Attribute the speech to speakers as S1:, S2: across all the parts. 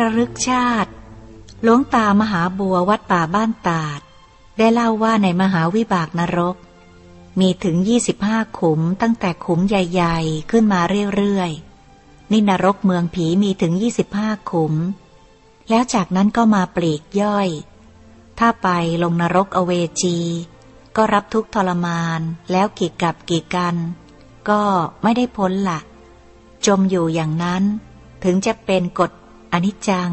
S1: ระลึกชาติ หลวงตามหาบัววัดป่าบ้านตาด ได้เล่าว่าในมหาวิบากนรก มีถึงยี่สิบห้าขุมตั้งแต่ขุมใหญ่ๆ ขึ้นมาเรื่อยๆ นี่นรกเมืองผีมีถึงยี่สิบห้าขุม แล้วจากนั้นก็มาปลีกย่อย ถ้าไปลงนรกอเวจี ก็รับทุกทรมานแล้วกี่กับกี่กัน ก็ไม่ได้พ้นล่ะจมอยู่อย่างนั้นถึงจะเป็นกฎ อนิจจัง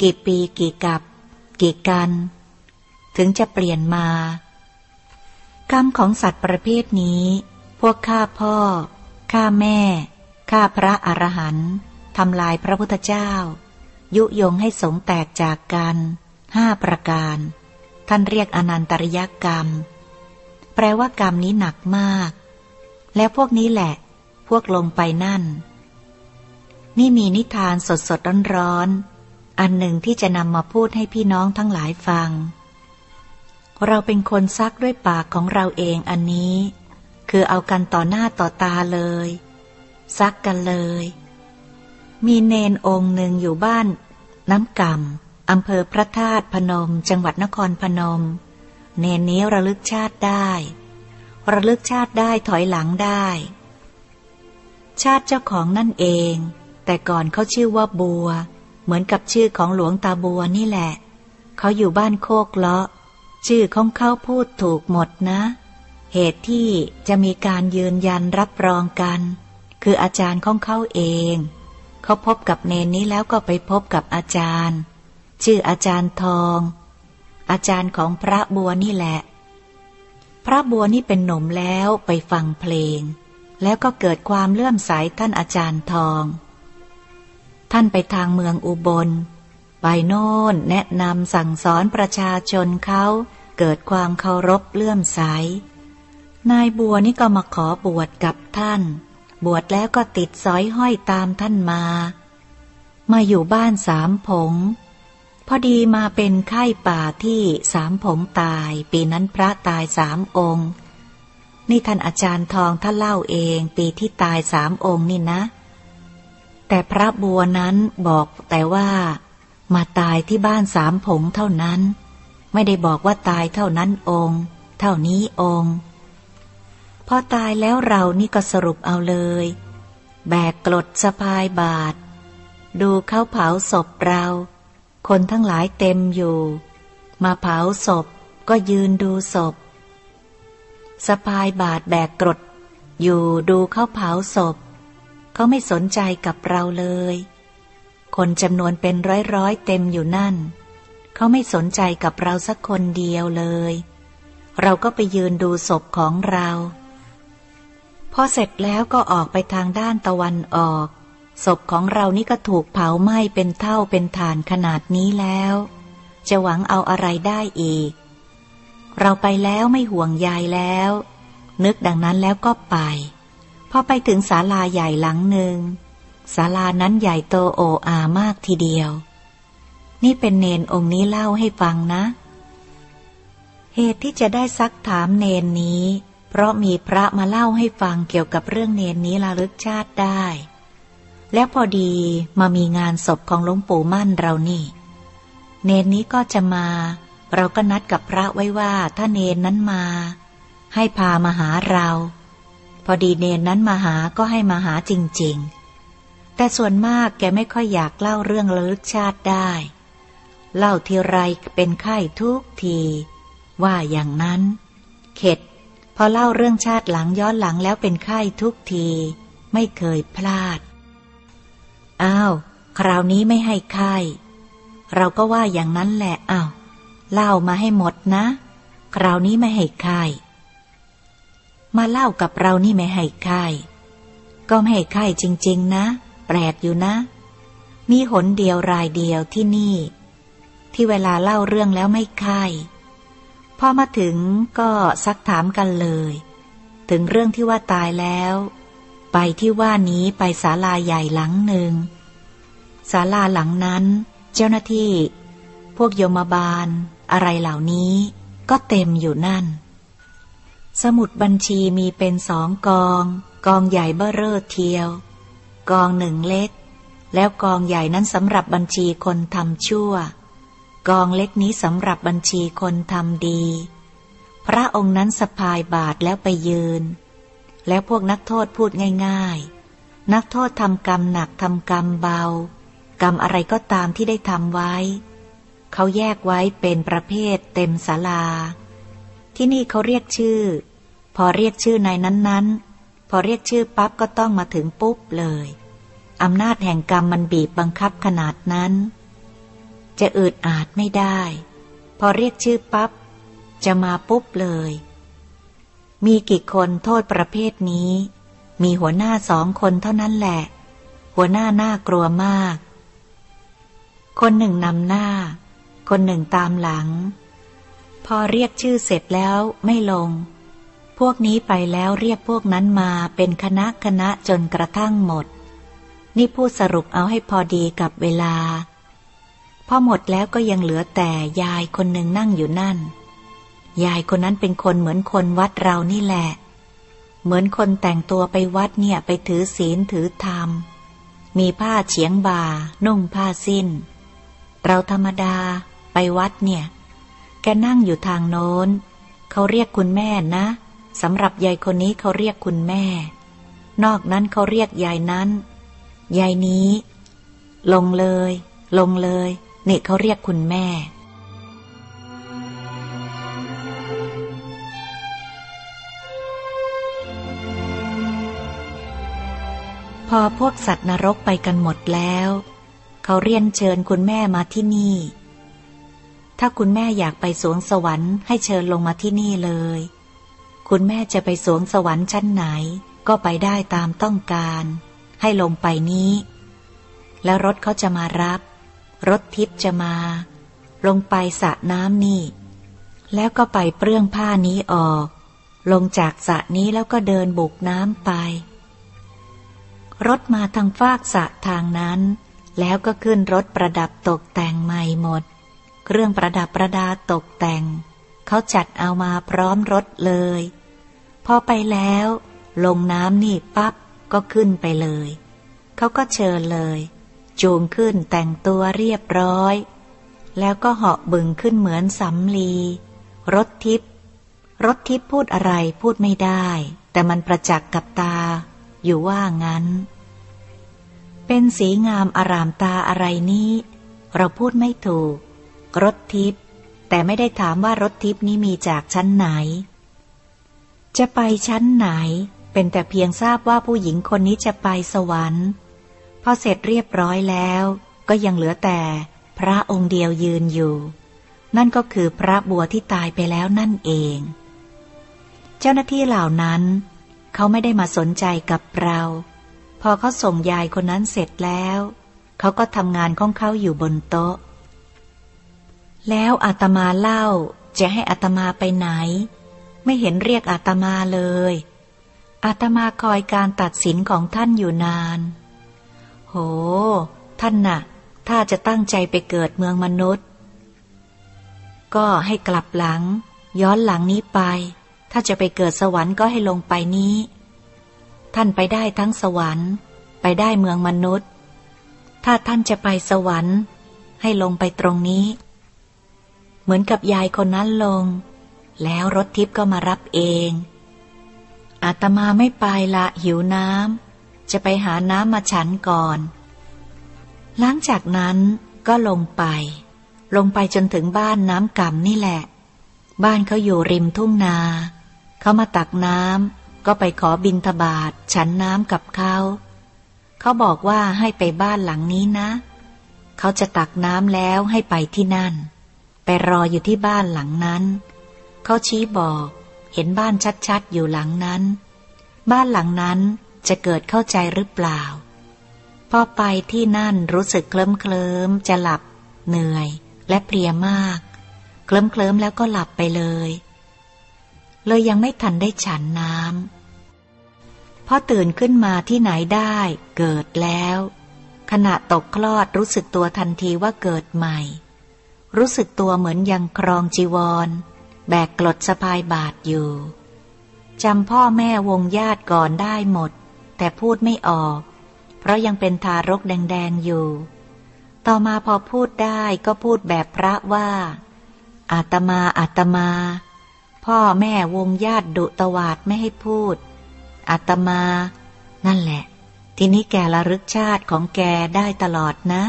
S1: กี่ปีกี่กับ กี่กัน ถึงจะเปลี่ยนมา กรรมของสัตว์ประเภทนี้ พวกฆ่าพ่อฆ่าแม่ฆ่าพระอรหันต์ทำลายพระพุทธเจ้า ยุยงให้สงแตกจากกันห้าประการ ท่านเรียกอนันตริยกรรม แปลว่ากรรมนี้หนักมาก แล้วพวกนี้แหละ พวกลงไปนั่น นี่มีนิทานสดสดร้อนร้อนอันหนึ่งที่จะนำมาพูดให้พี่น้องทั้งหลายฟัง เราเป็นคนซักด้วยปากของเราเองอันนี้ คือเอากันต่อหน้าต่อตาเลย ซักกันเลย มีเนนองค์หนึ่งอยู่บ้าน น้ำกำอำเภอพระธาตุพนม จังหวัดนครพนม เนนนี้ระลึกชาติได้ ระลึกชาติได้ถอยหลังได้ ชาติเจ้าของนั่นเอง แต่ก่อนเขาชื่อว่าบัว เหมือนกับชื่อของหลวงตาบัวนี่แหละ เขาอยู่บ้านโคกเลาะ ชื่อของเขาพูดถูกหมดนะ เหตุที่จะมีการยืนยันรับรองกัน คืออาจารย์ของเขาเอง เขาพบกับเนนนี้แล้วก็ไปพบกับอาจารย์ ชื่ออาจารย์ทอง อาจารย์ของพระบัวนี่แหละ พระบัวนี่เป็นหนุ่มแล้วไปฟังเพลง แล้วก็เกิดความเลื่อมใสท่านอาจารย์ทอง ท่านไปทางเมืองอุบล ไปโน่นแนะนำสั่งสอนประชาชนเขาเกิดความเคารพเลื่อมใส นายบัวนี่ก็มาขอบวชกับท่าน บวชแล้วก็ติดสอยห้อยตามท่านมา มาอยู่บ้านสามผง พอดีมาเป็นไข้ป่าที่สามผงตาย ปีนั้นพระตายสามองค์ นี่ท่านอาจารย์ทองท่านเล่าเอง ปีที่ตายสามองค์นี่นะ แต่พระบัวนั้นบอกแต่ว่า มาตายที่บ้านสามผงเท่านั้น ไม่ได้บอกว่าตายเท่านั้นองค์ เท่านี้องค์พอตายแล้วเรานี่ก็สรุปเอาเลย แบกกรดสะพายบาท ดูเขาเผาศพเรา คนทั้งหลายเต็มอยู่ มาเผาศพก็ยืนดูศพสะพายบาทแบกกรดอยู่ดูเขาเผาศพ เขาไม่สนใจกับเราเลย คนจำนวนเป็นร้อยๆเต็มอยู่นั่น เขาไม่สนใจกับเราสักคนเดียวเลย เราก็ไปยืนดูศพของเราพอเสร็จแล้วก็ออกไปทางด้านตะวันออก ศพของเรานี่ก็ถูกเผาไหม้เป็นเท่าเป็นฐานขนาดนี้แล้ว จะหวังเอาอะไรได้อีก เราไปแล้วไม่ห่วงยายแล้ว นึกดังนั้นแล้วก็ไป พอไปถึงศาลาใหญ่หลังหนึ่งศาลานั้นใหญ่โตโออามากทีเดียว นี่เป็นเนนองค์นี้เล่าให้ฟังนะ เหตุที่จะได้ซักถามเนนนี้ เพราะมีพระมาเล่าให้ฟังเกี่ยวกับเรื่องเนนนี้ระลึกชาติได้ และพอดีมามีงานศพของหลวงปู่มั่นเรานี่ เนนนี้ก็จะมา เราก็นัดกับพระไว้ว่าถ้าเนนนั้นมา ให้พามาหาเรา พอดีเนนนั้นมาหาก็ให้มาหาจริง ๆ แต่ส่วนมากแกไม่ค่อยอยากเล่าเรื่องระลึกชาติได้ เล่าทีไรเป็นไข้ทุกที ว่าอย่างนั้น เข็ด พอเล่าเรื่องชาติหลังย้อนหลังแล้วเป็นไข้ทุกที ไม่เคยพลาด อ้าว คราวนี้ไม่ให้ไข้เราก็ว่าอย่างนั้นแหละอ้าวเล่ามาให้หมดนะ คราวนี้ไม่ให้ไข้ มาเล่ากับเรานี่ไม่ให้ไข้ก็ไม่ให้ไข้จริง ๆ นะ แปลกอยู่นะ มีหนเดียวรายเดียวที่นี่ ที่เวลาเล่าเรื่องแล้วไม่ไข้พอมาถึงก็ซักถามกันเลย ถึงเรื่องที่ว่าตายแล้ว ไปที่ว่านี้ไปศาลาใหญ่หลังหนึ่งศาลาหลังนั้น เจ้าหน้าที่ พวกโยมบาล อะไรเหล่านี้ ก็เต็มอยู่นั่น สมุดบัญชีมีเป็นสองกอง กองใหญ่เบ้อเร่อเทียว กองหนึ่งเล็ก แล้วกองใหญ่นั้นสำหรับบัญชีคนทำชั่ว กองเล็กนี้สำหรับบัญชีคนทำดี พระองค์นั้นสะพายบาทแล้วไปยืน แล้วพวกนักโทษพูดง่าย ๆ นักโทษทำกรรมหนักทำกรรมเบา กรรมอะไรก็ตามที่ได้ทำไว้ เขาแยกไว้เป็นประเภทเต็มศาลาที่นี่เขาเรียกชื่อ อเรียกชื่อนายนั้นๆ พอเรียกชื่อปั๊บก็ต้องมาถึงปุ๊บเลยอำนาจแห่งกรรมมันบีบบังคับขนาดนั้น จะอืดอาดไม่ได้ พอเรียกชื่อปับ๊บ จะมาปุ๊บเลย มีกี่คนโทษประเภทนี้ มีหัวหน้าสองคนเท่านั้นแหละ หัวหน้าน่ากลัวมาก คนหนึ่งนำหน้า คนหนึ่งตามหลัง พอเรียกชื่อเสร็จแล้วไม่ลง พวกนี้ไปแล้วเรียกพวกนั้นมาเป็นคณะคณะจนกระทั่งหมด นี่พูดสรุปเอาให้พอดีกับเวลา พอหมดแล้วก็ยังเหลือแต่ยายคนหนึ่งนั่งอยู่นั่น ยายคนนั้นเป็นคนเหมือนคนวัดเรานี่แหละ เหมือนคนแต่งตัวไปวัดเนี่ยไปถือศีลถือธรรม มีผ้าเฉียงบ่า นุ่งผ้าสิ้น เราธรรมดาไปวัดเนี่ย แกนั่งอยู่ทางโน้น เขาเรียกคุณแม่นะ สำหรับยายคนนี้เขาเรียกคุณแม่ นอกนั้นเขาเรียกยายนั้น ยายนี้ ลงเลย ลงเลย นี่เขาเรียกคุณแม่ พอพวกสัตว์นรกไปกันหมดแล้ว เขาเรียนเชิญคุณแม่มาที่นี่ ถ้าคุณแม่อยากไปสวงสวรรค์ให้เชิญลงมาที่นี่เลย คุณแม่จะไปสวงสวรรค์ชั้นไหน ก็ไปได้ตามต้องการ ให้ลงไปนี้ แล้วรถเขาจะมารับ รถทิพย์จะมา ลงไปสระน้ำนี่ แล้วก็ไปเปลื้องผ้านี้ออก ลงจากสระนี้แล้วก็เดินบุกน้ำไป รถมาทางฟากสระทางนั้น แล้วก็ขึ้นรถประดับตกแต่งใหม่หมด เครื่องประดับประดาตกแต่ง เขาจัดเอามาพร้อมรถเลย อไปแล้ว ลงน้ำนี่ปับ๊บก็ขึ้นไปเลย เขาก็เชิญเลย จูงขึ้นแต่งตัวเรียบร้อย แล้วก็เหาะบึงขึ้นเหมือนสำลี รถทิพย์รถทิพย์พูดอะไรพูดไม่ได้ แต่มันประจักษ์กับตา อยู่ว่างั้น เป็นสีงามอารามตาอะไรนี้ เราพูดไม่ถูก รถทิพย์แต่ไม่ได้ถามว่ารถทิพย์นี้มีจากชั้นไหน จะไปชั้นไหน เป็นแต่เพียงทราบว่าผู้หญิงคนนี้จะไปสวรรค์ พอเสร็จเรียบร้อยแล้ว ก็ยังเหลือแต่พระองค์เดียวยืนอยู่ นั่นก็คือพระบัวที่ตายไปแล้วนั่นเอง เจ้าหน้าที่เหล่านั้น เขาไม่ได้มาสนใจกับเรา พอเขาส่งยายคนนั้นเสร็จแล้ว เขาก็ทำงานของเขาอยู่บนโต๊ะ แล้วอาตมาเล่าจะให้อาตมาไปไหน ไม่เห็นเรียกอาตมาเลย อาตมาคอยการตัดสินของท่านอยู่นาน โห ท่านนะ่ะ ถ้าจะตั้งใจไปเกิดเมืองมนุษย์ ก็ให้กลับหลัง ย้อนหลังนี้ไป ถ้าจะไปเกิดสวรรค์ก็ให้ลงไปนี้ ท่านไปได้ทั้งสวรรค์ ไปได้เมืองมนุษย์ ถ้าท่านจะไปสวรรค์ ให้ลงไปตรงนี้ เหมือนกับยายคนนั้นลง แล้วรถทิพย์ก็มารับเอง อาตมาไม่ไปละหิวน้ำ จะไปหาน้ำมาฉันก่อน หลังจากนั้นก็ลงไป ลงไปจนถึงบ้านน้ำกำนี่แหละ บ้านเขาอยู่ริมทุ่งนา เขามาตักน้ำก็ไปขอบินทบาทฉันน้ำกับเขา เขาบอกว่าให้ไปบ้านหลังนี้นะ เขาจะตักน้ำแล้วให้ไปที่นั่น ไปรออยู่ที่บ้านหลังนั้น เขาชี้บอกเห็นบ้านชัดๆอยู่หลังนั้น บ้านหลังนั้นจะเกิดเข้าใจหรือเปล่า พอไปที่นั่นรู้สึกเคลิ้มเคลิมจะหลับ เหนื่อย และเพลียมาก เคลิ้มเคลิมแล้วก็หลับไปเลย เลยยังไม่ทันได้ฉันน้ำพอตื่นขึ้นมาที่ไหนได้เกิดแล้ว ขณะตกคลอดรู้สึกตัวทันทีว่าเกิดใหม่ รู้สึกตัวเหมือนยังครองจีวร แบกกลดสะพายบาทอยู่จำพ่อแม่วงญาติก่อนได้หมด แต่พูดไม่ออก เพราะยังเป็นทารกแดงๆอยู่ ต่อมาพอพูดได้ก็พูดแบบพระว่า อาตมาอาตมา พ่อแม่วงญาติดุตวาดไม่ให้พูด อาตมา นั่นแหละ ทีนี้แกระลึกชาติของแกได้ตลอดนะ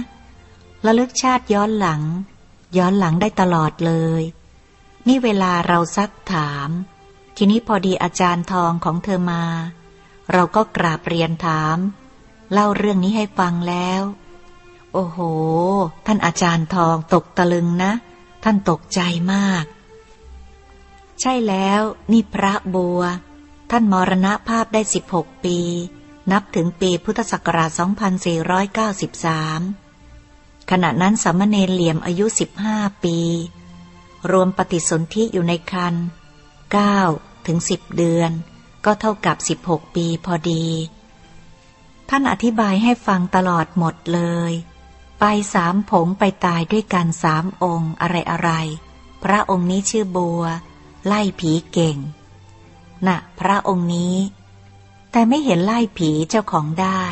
S1: ระลึกชาติย้อนหลัง ย้อนหลังได้ตลอดเลย นี่เวลาเราซักถาม ทีนี้พอดีอาจารย์ทองของเธอมา เราก็กราบเรียนถาม เล่าเรื่องนี้ให้ฟังแล้ว โอ้โห ท่านอาจารย์ทองตกตะลึงนะ ท่านตกใจมาก ใช่แล้วนี่พระบัว ท่านมรณภาพได้ 16 ปี นับถึงปีพุทธศักราช 2493 ขณะนั้นสามเณรเหลี่ยมอายุ 15 ปี รวมปฏิสนธิอยู่ในคัน9ถึง 10 เดือน ก็เท่ากับ 16 ปีพอดี ท่านอธิบายให้ฟังตลอดหมดเลย ไปสามผงไปตายด้วยกันสามองค์อะไรอะไร พระองค์นี้ชื่อบัว ไล่ผีเก่ง น่ะ พระองค์นี้ แต่ไม่เห็นไล่ผีเจ้าของได้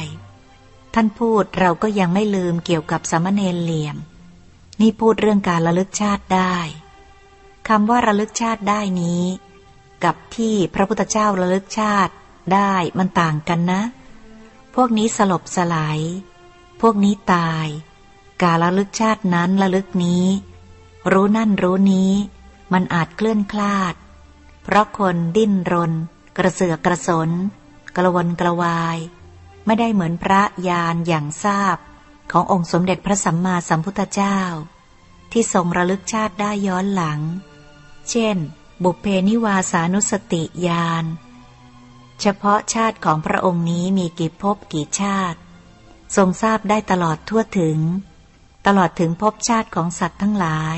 S1: ท่านพูดเราก็ยังไม่ลืมเกี่ยวกับสามเณรเหลี่ยม นี่พูดเรื่องการระลึกชาติได้ คำว่าระลึกชาติได้นี้ กับที่พระพุทธเจ้าระลึกชาติได้มันต่างกันนะ พวกนี้สลบสลาย พวกนี้ตาย การระลึกชาตินั้นระลึกนี้ รู้นั่นรู้นี้ มันอาจเคลื่อนคลาด เพราะคนดิ้นรน กระเสือกกระสน กระวนกระวาย ไม่ได้เหมือนพระยานอย่างทราบ ขององค์สมเด็จพระสัมมาสัมพุทธเจ้า ที่ทรงระลึกชาติได้ย้อนหลัง เช่น บุพเพนิวาสานุสติญาณเฉพาะชาติของพระองค์นี้มีกี่ภพกี่ชาติ ทรงทราบได้ตลอดทั่วถึง ตลอดถึงภพชาติของสัตว์ทั้งหลาย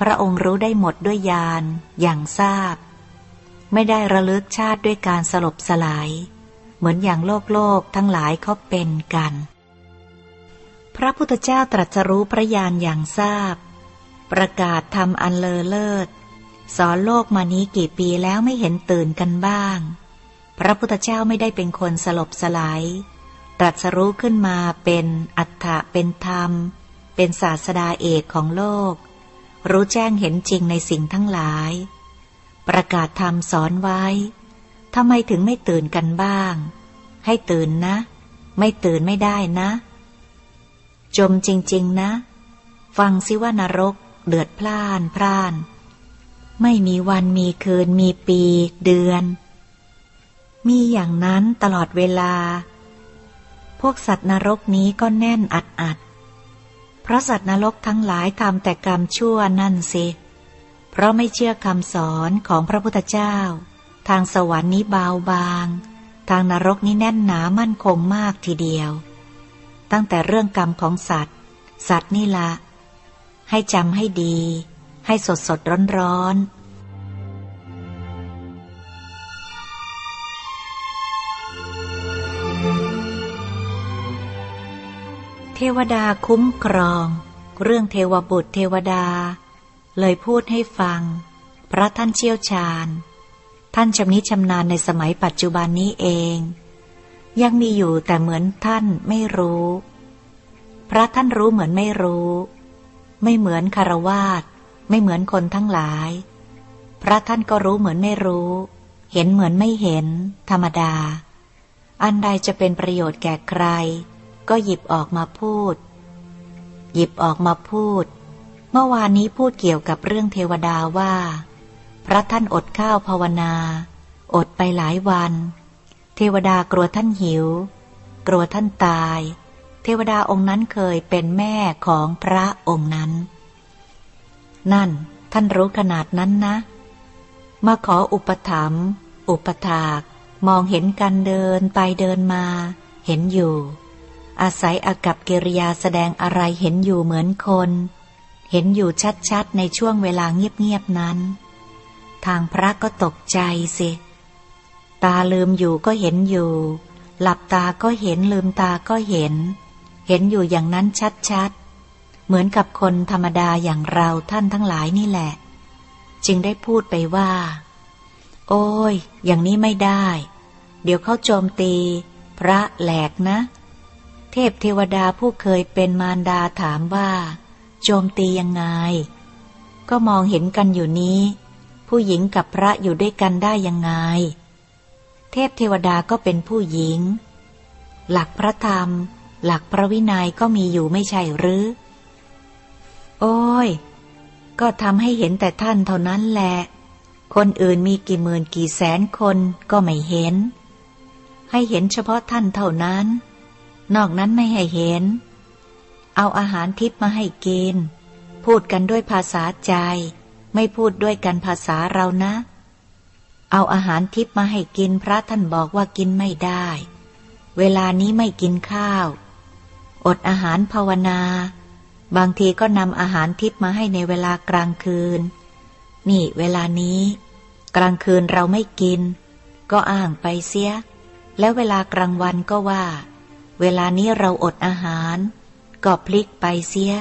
S1: พระองค์รู้ได้หมดด้วยญาณอย่างทราบ ไม่ได้ระลึกชาติด้วยการสลบสลาย เหมือนอย่างโลกโลกทั้งหลายเขาเป็นกัน พระพุทธเจ้าตรัสรู้พระญาณอย่างทราบ ประกาศทำอันเลอเลิศ สอนโลกมานี้กี่ปีแล้วไม่เห็นตื่นกันบ้าง พระพุทธเจ้าไม่ได้เป็นคนสลบสลาย ตรัสรู้ขึ้นมาเป็นอัฏฐะเป็นธรรม เป็นศาสดาเอกของโลก รู้แจ้งเห็นจริงในสิ่งทั้งหลาย ประกาศธรรมสอนไว้ทำไมถึงไม่ตื่นกันบ้าง ให้ตื่นนะ ไม่ตื่นไม่ได้นะ จมจริง ๆ นะ ฟังสิว่านรก เดือดพล่านพร่าน ไม่มีวันมีคืนมีปี เดือน มีอย่างนั้นตลอดเวลา พวกสัตว์นรกนี้ก็แน่นอัดอัด เพราะสัตว์นรกทั้งหลายทำแต่กรรมชั่วนั่นสิ เพราะไม่เชื่อคำสอนของพระพุทธเจ้า ทางสวรรค์นี้เบาบาง ทางนรกนี้แน่นหนามั่นคงมากทีเดียว ตั้งแต่เรื่องกรรมของสัตว์ สัตว์นี่ละ ให้จำให้ดี ให้สดสดร้อนร้อนเทวดาคุ้มครอง เรื่องเทวบุตรเทวดา เลยพูดให้ฟัง พระท่านเชี่ยวชาญ ท่านชำนิชำนาญในสมัยปัจจุบันนี้เอง ยังมีอยู่แต่เหมือนท่านไม่รู้ พระท่านรู้เหมือนไม่รู้ ไม่เหมือนคารวาส ไม่เหมือนคนทั้งหลาย พระท่านก็รู้เหมือนไม่รู้ เห็นเหมือนไม่เห็น ธรรมดา อันใดจะเป็นประโยชน์แก่ใคร ก็หยิบออกมาพูด หยิบออกมาพูด เมื่อวานนี้พูดเกี่ยวกับเรื่องเทวดาว่า พระท่านอดข้าวภาวนา อดไปหลายวัน เทวดากลัวท่านหิว กลัวท่านตาย เทวดาองค์นั้นเคยเป็นแม่ของพระองค์นั้น นั่น ท่านรู้ขนาดนั้นนะ มาขออุปถัมภ์อุปถาก มองเห็นกันเดินไปเดินมา เห็นอยู่ อาศัยอากับกิริยาแสดงอะไรเห็นอยู่เหมือนคน เห็นอยู่ชัดๆในช่วงเวลาเงียบๆนั้น ทางพระก็ตกใจสิ ตาลืมอยู่ก็เห็นอยู่ หลับตาก็เห็นลืมตาก็เห็น เห็นอยู่อย่างนั้นชัดๆ เหมือนกับคนธรรมดาอย่างเราท่านทั้งหลายนี่แหละ จึงได้พูดไปว่า โอ้ย อย่างนี้ไม่ได้ เดี๋ยวเขาโจมตี พระแหลกนะ เทพเทวดาผู้เคยเป็นมารดาถามว่า โจมตียังไง ก็มองเห็นกันอยู่นี้ ผู้หญิงกับพระอยู่ด้วยกันได้ยังไง เทพเทวดาก็เป็นผู้หญิง หลักพระธรรม หลักพระวินัยก็มีอยู่ไม่ใช่หรือ โอ้ย ก็ทำให้เห็นแต่ท่านเท่านั้นแหละ คนอื่นมีกี่หมื่นกี่แสนคนก็ไม่เห็น ให้เห็นเฉพาะท่านเท่านั้น นอกนั้นไม่ให้เห็น เอาอาหารทิพมาให้กิน พูดกันด้วยภาษาใจ ไม่พูดด้วยกันภาษาเรานะ เอาอาหารทิพมาให้กินพระท่านบอกว่ากินไม่ได้ เวลานี้ไม่กินข้าว อดอาหารภาวนา บางทีก็นำอาหารทิพมาให้ในเวลากลางคืน นี่เวลานี้ กลางคืนเราไม่กิน ก็อ้างไปเสีย แล้วเวลากลางวันก็ว่า เวลานี้เราอดอาหาร ก็พลิกไปเสีย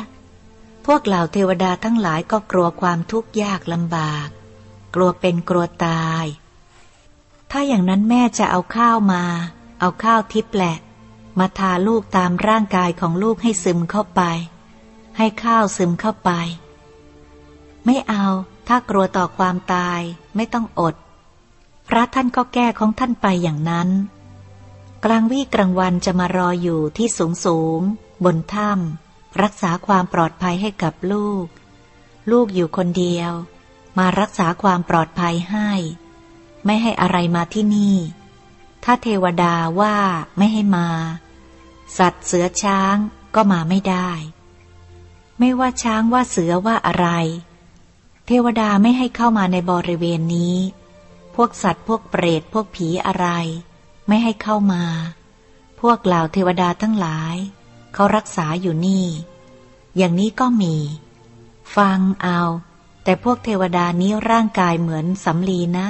S1: พวกเหล่าเทวดาทั้งหลายก็กลัวความทุกข์ยากลำบาก กลัวเป็นกลัวตาย ถ้าอย่างนั้นแม่จะเอาข้าวมา เอาข้าวทิพแหละ มาทาลูกตามร่างกายของลูกให้ซึมเข้าไป ให้ข้าวซึมเข้าไป ไม่เอา ถ้ากลัวต่อความตายไม่ต้องอด พระท่านก็แก้ของท่านไปอย่างนั้น กลางวี่กลางวันจะมารออยู่ที่สูงสูง บนถ้ำรักษาความปลอดภัยให้กับลูก ลูกอยู่คนเดียว มารักษาความปลอดภัยให้ ไม่ให้อะไรมาที่นี่ ถ้าเทวดาว่าไม่ให้มา สัตว์เสือช้างก็มาไม่ได้ ไม่ว่าช้างว่าเสือว่าอะไร เทวดาไม่ให้เข้ามาในบริเวณนี้ พวกสัตว์พวกเปรตพวกผีอะไร ไม่ให้เข้ามา พวกเหล่าเทวดาทั้งหลาย เขารักษาอยู่นี่ อย่างนี้ก็มี ฟังเอา แต่พวกเทวดานี้ร่างกายเหมือนสำลีนะ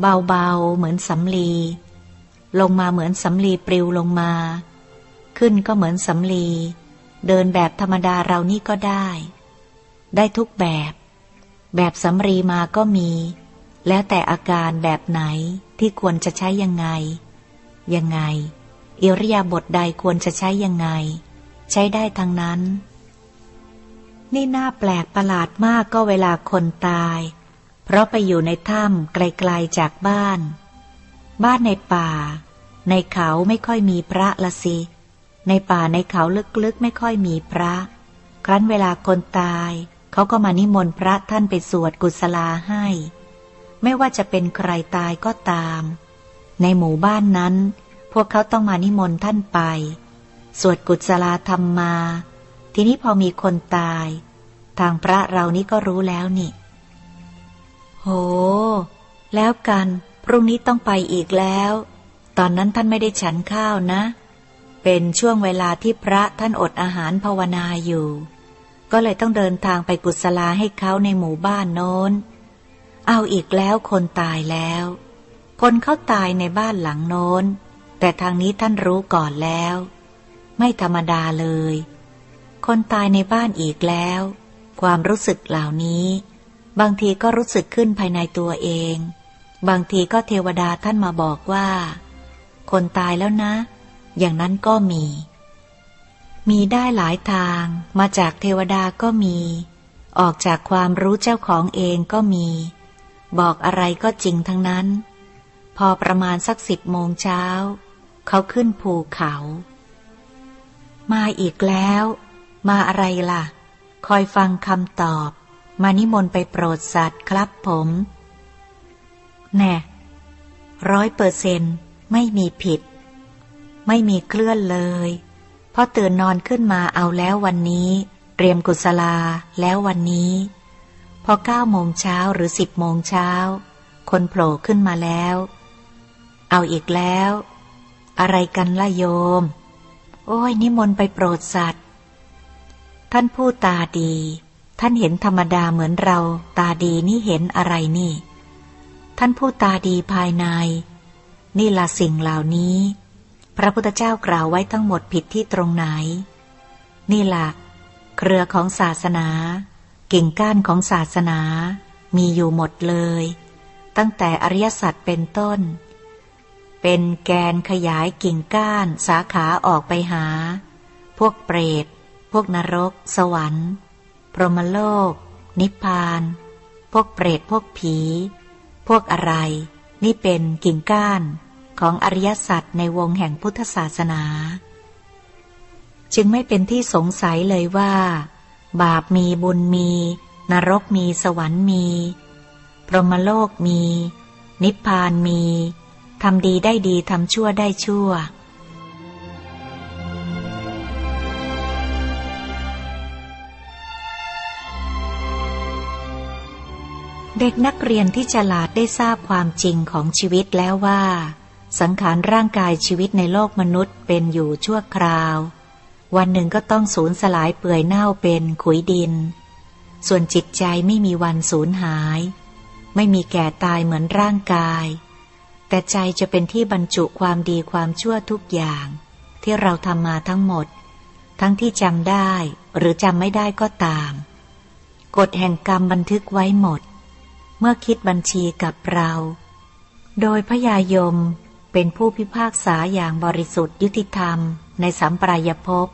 S1: เบาๆเหมือนสำลี ลงมาเหมือนสำลีปลิวลงมา ขึ้นก็เหมือนสำลี เดินแบบธรรมดาเรานี่ก็ได้ ได้ทุกแบบ แบบสำลีมาก็มี แล้วแต่อาการแบบไหนที่ควรจะใช้ยังไง ยังไง อิริยาบถใดควรจะใช้ยังไง ใช้ได้ทั้งนั้น นี่น่าแปลกประหลาดมากก็เวลาคนตาย เพราะไปอยู่ในถ้ำไกลๆจากบ้าน บ้านในป่า ในเขาไม่ค่อยมีพระละสิ ในป่าในเขาลึกๆไม่ค่อยมีพระ ครั้นเวลาคนตายเขาก็มานิมนต์พระท่านไปสวดกุศลาให้ ไม่ว่าจะเป็นใครตายก็ตาม ในหมู่บ้านนั้น พวกเขาต้องมานิมนต์ท่านไป สวดกุศลาธรรมมา ทีนี้พอมีคนตาย ทางพระเรานี่ก็รู้แล้วนี่ โห แล้วกัน พรุ่งนี้ต้องไปอีกแล้ว ตอนนั้นท่านไม่ได้ฉันข้าวนะ เป็นช่วงเวลาที่พระท่านอดอาหารภาวนาอยู่ ก็เลยต้องเดินทางไปกุศลาให้เขาในหมู่บ้านโน้น เอาอีกแล้วคนตายแล้ว คนเขาตายในบ้านหลังโน้น แต่ทางนี้ท่านรู้ก่อนแล้ว ไม่ธรรมดาเลย คนตายในบ้านอีกแล้ว ความรู้สึกเหล่านี้ บางทีก็รู้สึกขึ้นภายในตัวเอง บางทีก็เทวดาท่านมาบอกว่า คนตายแล้วนะ อย่างนั้นก็มี มีได้หลายทาง มาจากเทวดาก็มี ออกจากความรู้เจ้าของเองก็มี บอกอะไรก็จริงทั้งนั้น พอประมาณสักสิบโมงเช้า เขาขึ้นภูเขา มาอีกแล้ว มาอะไรล่ะ คอยฟังคำตอบ มานิมนต์ไปโปรดสัตว์ครับผมแน่ร้อยเปอร์เซนไม่มีผิด ไม่มีเคลื่อนเลยพอตื่นนอนขึ้นมาเอาแล้ววันนี้ เตรียมกุศลาแล้ววันนี้ พอเก้าโมงเช้าหรือสิบโมงเช้า คนโผล่ขึ้นมาแล้ว เอาอีกแล้ว อะไรกันล่ะโยม โอ้ยนิมนต์ไปโปรดสัตว์ ท่านผู้ตาดี ท่านเห็นธรรมดาเหมือนเรา ตาดีนี่เห็นอะไรนี่ ท่านผู้ตาดีภายใน นี่ละสิ่งเหล่านี้ พระพุทธเจ้ากล่าวไว้ทั้งหมดผิดที่ตรงไหน นี่ละเครือของศาสนา กิ่งก้านของศาสนา มีอยู่หมดเลย ตั้งแต่อริยสัจเป็นต้น เป็นแกนขยายกิ่งก้านสาขาออกไปหา พวกเปรต พวกนรก สวรรค์ พรหมโลก นิพพาน พวกเปรตพวกผี พวกอะไร นี่เป็นกิ่งก้าน ของอริยสัจในวงแห่งพุทธศาสนา จึงไม่เป็นที่สงสัยเลยว่า บาปมีบุญมี นรกมีสวรรค์มี พรหมโลกมี นิพพานมีทำดีได้ดีทำชั่วได้ชั่ว เด็กนักเรียนที่ฉลาดได้ทราบความจริงของชีวิตแล้วว่า สังขารร่างกายชีวิตในโลกมนุษย์เป็นอยู่ชั่วคราว วันหนึ่งก็ต้องสูญสลายเปื่อยเน่าเป็นขุยดิน ส่วนจิตใจไม่มีวันสูญหาย ไม่มีแก่ตายเหมือนร่างกาย แต่ใจจะเป็นที่บรรจุความดีความชั่วทุกอย่าง ที่เราทำมาทั้งหมด ทั้งที่จำได้หรือจำไม่ได้ก็ตาม กฎแห่งกรรมบันทึกไว้หมด เมื่อคิดบัญชีกับเรา โดยพยายม เป็นผู้พิพากษาอย่างบริสุทธิ์ยุติธรรมในสัมปรายภพ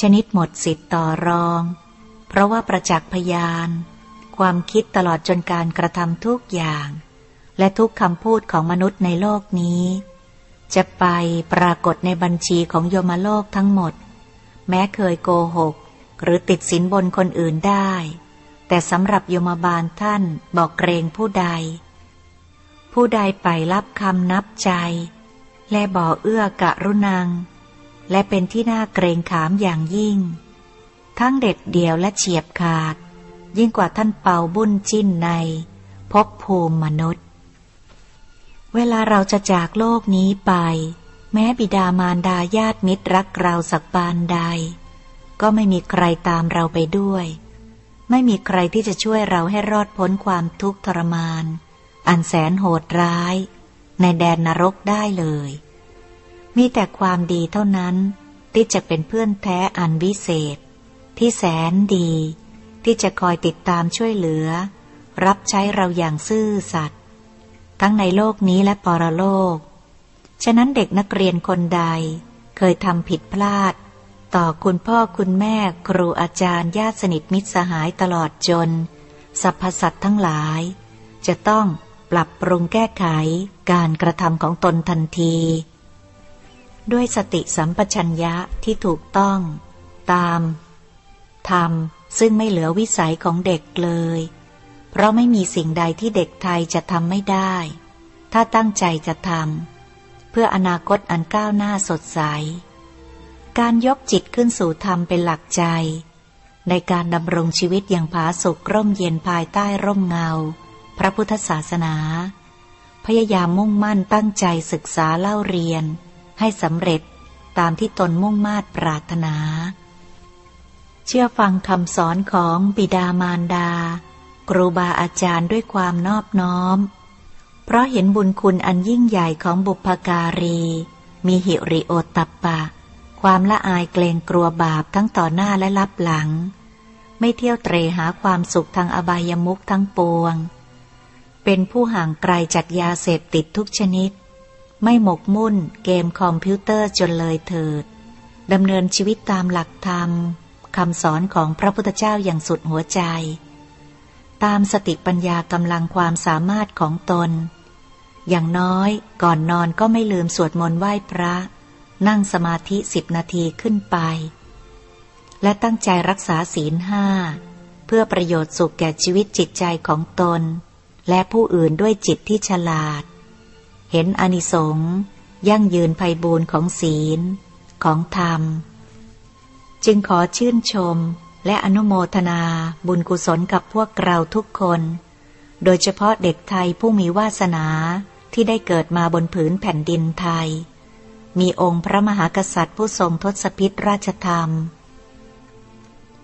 S1: ชนิดหมดสิทธิ์ต่อรอง เพราะว่าประจักษ์พยาน ความคิดตลอดจนการกระทำทุกอย่าง และทุกคำพูดของมนุษย์ในโลกนี้ จะไปปรากฏในบัญชีของโยมโลกทั้งหมด แม้เคยโกหก หรือติดสินบนคนอื่นได้ แต่สำหรับโยมบาลท่านบอกเกรงผู้ใด ผู้ใดไปรับคำนับใจ และบ่อเอื้อกะรุนัง และเป็นที่น่าเกรงขามอย่างยิ่ง ทั้งเด็ดเดี่ยวและเฉียบขาด ยิ่งกว่าท่านเป่าบุญจิ้นในภพภูมิมนุษย์ เวลาเราจะจากโลกนี้ไป แม้บิดามารดาญาติมิตรรักเราสักปานใด ก็ไม่มีใครตามเราไปด้วย ไม่มีใครที่จะช่วยเราให้รอดพ้นความทุกข์ทรมาน อันแสนโหดร้าย ในแดนนรกได้เลย มีแต่ความดีเท่านั้นที่จะเป็นเพื่อนแท้อันวิเศษ ที่แสนดี ที่จะคอยติดตามช่วยเหลือ รับใช้เราอย่างซื่อสัตย์ทั้งในโลกนี้และปรโลก ฉะนั้นเด็กนักเรียนคนใดเคยทำผิดพลาด ต่อคุณพ่อคุณแม่ครูอาจารย์ญาติสนิทมิตรสหายตลอดจนสรรพสัตว์ทั้งหลาย จะต้อง ปรับปรุงแก้ไขการกระทำของตนทันที ด้วยสติสัมปชัญญะที่ถูกต้อง ตามทำซึ่งไม่เหลือวิสัยของเด็กเลย เพราะไม่มีสิ่งใดที่เด็กไทยจะทำไม่ได้ ถ้าตั้งใจจะทำเพื่ออนาคตอันก้าวหน้าสดใส การยกจิตขึ้นสู่ธรรมเป็นหลักใจ ในการดำรงชีวิตอย่างผาสุกร่มเย็นภายใต้ร่มเงา ระพุทธศาสนา พยายามมุ่งมั่นตั้งใจศึกษาเล่าเรียน ให้สำเร็จตามที่ตนมุ่งมา่ปรารถนา เชื่อฟังคำสอนของบิดามารดา ครูบาอาจารย์ด้วยความนอบน้อม เพราะเห็นบุญคุณอันยิ่งใหญ่ของบุพการี มีหิริโอตตัปปะ ความละอายเกรงกลัวบาปทั้งต่อหน้าและรับหลัง ไม่เที่ยวเตรหาความสุขทางอบายมุขทั้งปวง เป็นผู้ห่างไกลจากยาเสพติดทุกชนิด ไม่หมกมุ่นเกมคอมพิวเตอร์จนเลยเถิดดำเนินชีวิตตามหลักธรรมคำสอนของพระพุทธเจ้าอย่างสุดหัวใจ ตามสติปัญญากำลังความสามารถของตน อย่างน้อยก่อนนอนก็ไม่ลืมสวดมนต์ไหว้พระ นั่งสมาธิสิบนาทีขึ้นไป และตั้งใจรักษาศีลห้า เพื่อประโยชน์สุขแก่ชีวิตจิตใจของตน และผู้อื่นด้วยจิตที่ฉลาด เห็นอนิสงส์ยั่งยืนภัยบูรณ์ของศีล ของธรรม จึงขอชื่นชมและอนุโมทนาบุญกุศลกับพวกเราทุกคน โดยเฉพาะเด็กไทยผู้มีวาสนาที่ได้เกิดมาบนผืนแผ่นดินไทย มีองค์พระมหากษัตริย์ผู้ทรงทศพิธราชธรรม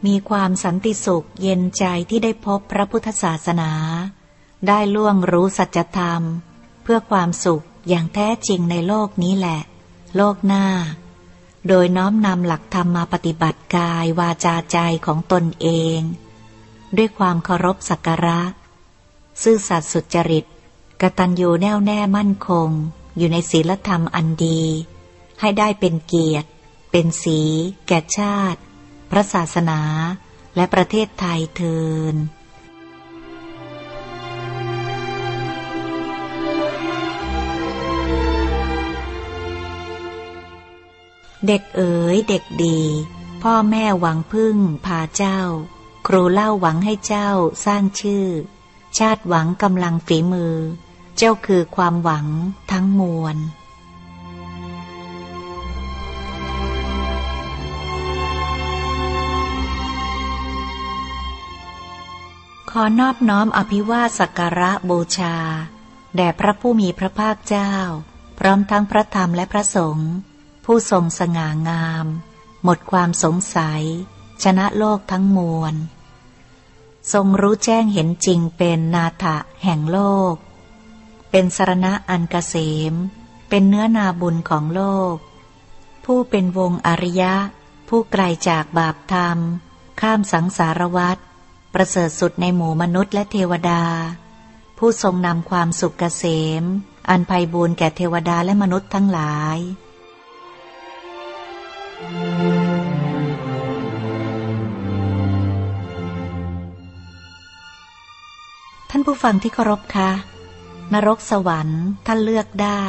S1: มีความสันติสุขเย็นใจที่ได้พบพระพุทธศาสนา ได้ล่วงรู้สัจธรรม เพื่อความสุขอย่างแท้จริงในโลกนี้แหละ โลกหน้า โดยน้อมนำหลักธรรมมาปฏิบัติกายวาจาใจของตนเอง ด้วยความเคารพสักการะ ซื่อสัตย์สุจริตกตัญญูแน่วแน่มั่นคง อยู่ในศีลธรรมอันดี ให้ได้เป็นเกียรติ เป็นสี แก่ชาติ พระศาสนา และประเทศไทยเทิน เด็กเอ๋ยเด็กดี พ่อแม่หวังพึ่งพาเจ้า ครูเล่าหวังให้เจ้าสร้างชื่อ ชาติหวังกำลังฝีมือ เจ้าคือความหวังทั้งมวลขอนอบน้อมอภิวาสักการะบูชา แด่พระผู้มีพระภาคเจ้า พร้อมทั้งพระธรรมและพระสงฆ์ ผู้ทรงสง่างาม หมดความสงสัย ชนะโลกทั้งมวล ทรงรู้แจ้งเห็นจริงเป็นนาถะแห่งโลก เป็นสรณะอันกเกษม เป็นเนื้อนาบุญของโลก ผู้เป็นวงอริยะ ผู้ไกลจากบาปธรรม ข้ามสังสารวัฏประเสริฐสุดในหมู่มนุษย์และเทวดา ผู้ทรงนำความสุขเกษม อันไพบูรณ์แก่เทวดาและมนุษย์ทั้งหลาย ท่านผู้ฟังที่เคารพคะ นรกสวรรค์ท่านเลือกได้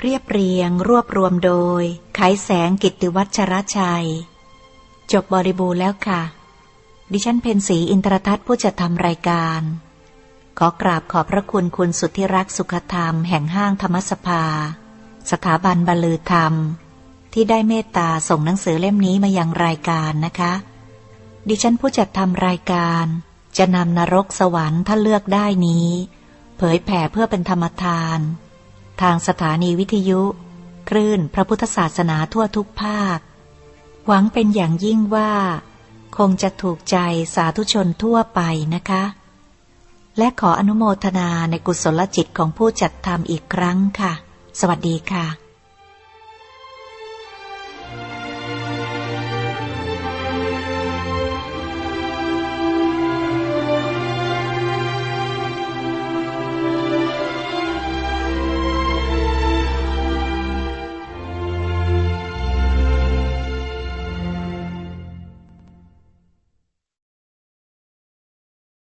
S1: เรียบเรียงรวบรวมโดยไขแสงกิตติวัชรชัย จบบริบูรณ์แล้วค่ะ ดิฉันเพนสีอินทรทัศน์ผู้จะทำรายการ ขอกราบขอบพระคุณคุณสุทธิรักสุขธรรมแห่งห้างธรรมสภา สถาบันบรรลือธรรม ที่ได้เมตตาส่งหนังสือเล่มนี้มายังรายการนะคะ ดิฉันผู้จัดทำรายการ จะนำนรกสวรรค์ถ้าเลือกได้นี้ เผยแผ่เพื่อเป็นธรรมทาน ทางสถานีวิทยุ คลื่นพระพุทธศาสนาทั่วทุกภาค หวังเป็นอย่างยิ่งว่า คงจะถูกใจสาธุชนทั่วไปนะคะ และขออนุโมทนาในกุศลจิตของผู้จัดทำอีกครั้งค่ะ สวัสดีค่ะ